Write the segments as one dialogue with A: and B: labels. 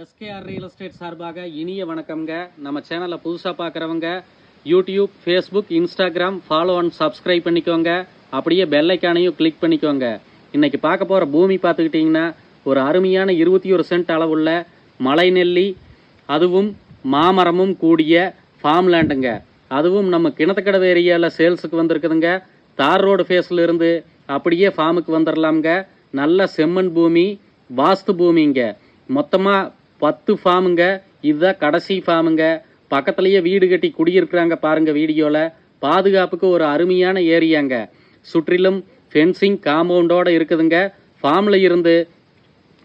A: SKR real estate சார்பாக இனிய வணக்கம்ங்க. நம்ம சேனலை புதுசாக பார்க்குறவங்க YouTube Facebook Instagram follow and subscribe பண்ணிக்கோங்க. அப்படியே பெல்லைக்கானையும் கிளிக் பண்ணிக்கோங்க. இன்றைக்கி பார்க்க போகிற பூமி பார்த்துக்கிட்டிங்கன்னா ஒரு அருமையான இருபத்தி ஒரு சென்ட் அளவுள்ள மலை நெல்லி அதுவும் மாமரமும் கூடிய ஃபார்ம் லேண்டுங்க அதுவும் நம்ம கிணத்துக்கடவு ஏரியாவில் சேல்ஸுக்கு வந்திருக்குதுங்க. தார் ரோடு ஃபேஸில் இருந்து அப்படியே ஃபார்முக்கு வந்துடலாம்ங்க நல்ல செம்மண் பூமி வாஸ்து பூமிங்க. மொத்தமாக பத்து ஃபார்முங்க இதுதான் கடைசி ஃபார்முங்க. பக்கத்துலேயே வீடு கட்டி குடியிருக்கிறாங்க பாருங்கள் வீடியோவில் பாதுகாப்புக்கு ஒரு அருமையான ஏரியாங்க. சுற்றிலும் ஃபென்சிங் காம்பவுண்டோட இருக்குதுங்க. ஃபார்மில் இருந்து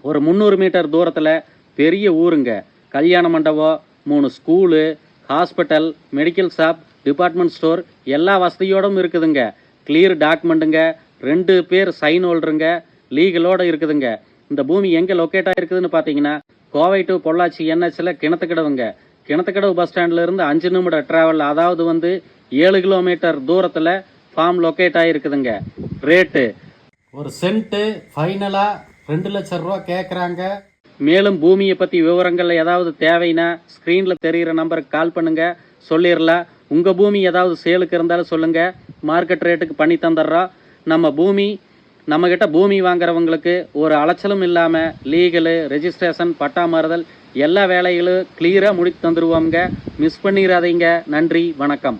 A: ஒரு முந்நூறு மீட்டர் தூரத்தில் பெரிய ஊருங்க. கல்யாண மண்டபம் மூணு school hospital medical shop department store எல்லா வசதியோடும் இருக்குதுங்க. கிளியர் டாக்குமெண்ட்டுங்க ரெண்டு பேர் சைன் ஹோல்டருங்க லீகலோட இருக்குதுங்க. இந்த பூமி எங்கே லொக்கேட் ஆகிருக்குதுன்னு பார்த்தீங்கன்னா கோவை டு பொள்ளாச்சி என்ஹெச்சில் கிணத்துக்கடவுங்க. கிணத்துக்கடவு பஸ் ஸ்டாண்ட்ல இருந்து அஞ்சு நிமிட டிராவல் அதாவது வந்து ஏழு கிலோமீட்டர் தூரத்தில் ஃபார்ம் லொக்கேட் ஆகிருக்குதுங்க ரேட்டு ஒரு சென்ட்டு ஃபைனலாக ரெண்டு லட்சம் ரூபா கேட்குறாங்க மேலும் பூமியை பற்றி விவரங்கள் ஏதாவது தேவைன்னா ஸ்க்ரீனில் தெரிகிற நம்பருக்கு கால் பண்ணுங்க. சொல்லிடலாம் உங்கள் பூமி ஏதாவது சேலுக்கு இருந்தாலும் சொல்லுங்கள் மார்க்கெட் ரேட்டுக்கு பண்ணி தந்துடுறோம் நம்ம பூமி நம்மக்கிட்ட பூமி வாங்குறவங்களுக்கு ஒரு அலைச்சலும் இல்லாமல் லீகலு ரெஜிஸ்ட்ரேஷன் பட்டா மாறுதல் எல்லா வேலைகளும் கிளியராக முடித்து தந்துடுவோங்க மிஸ் பண்ணிடாதீங்க நன்றி வணக்கம்.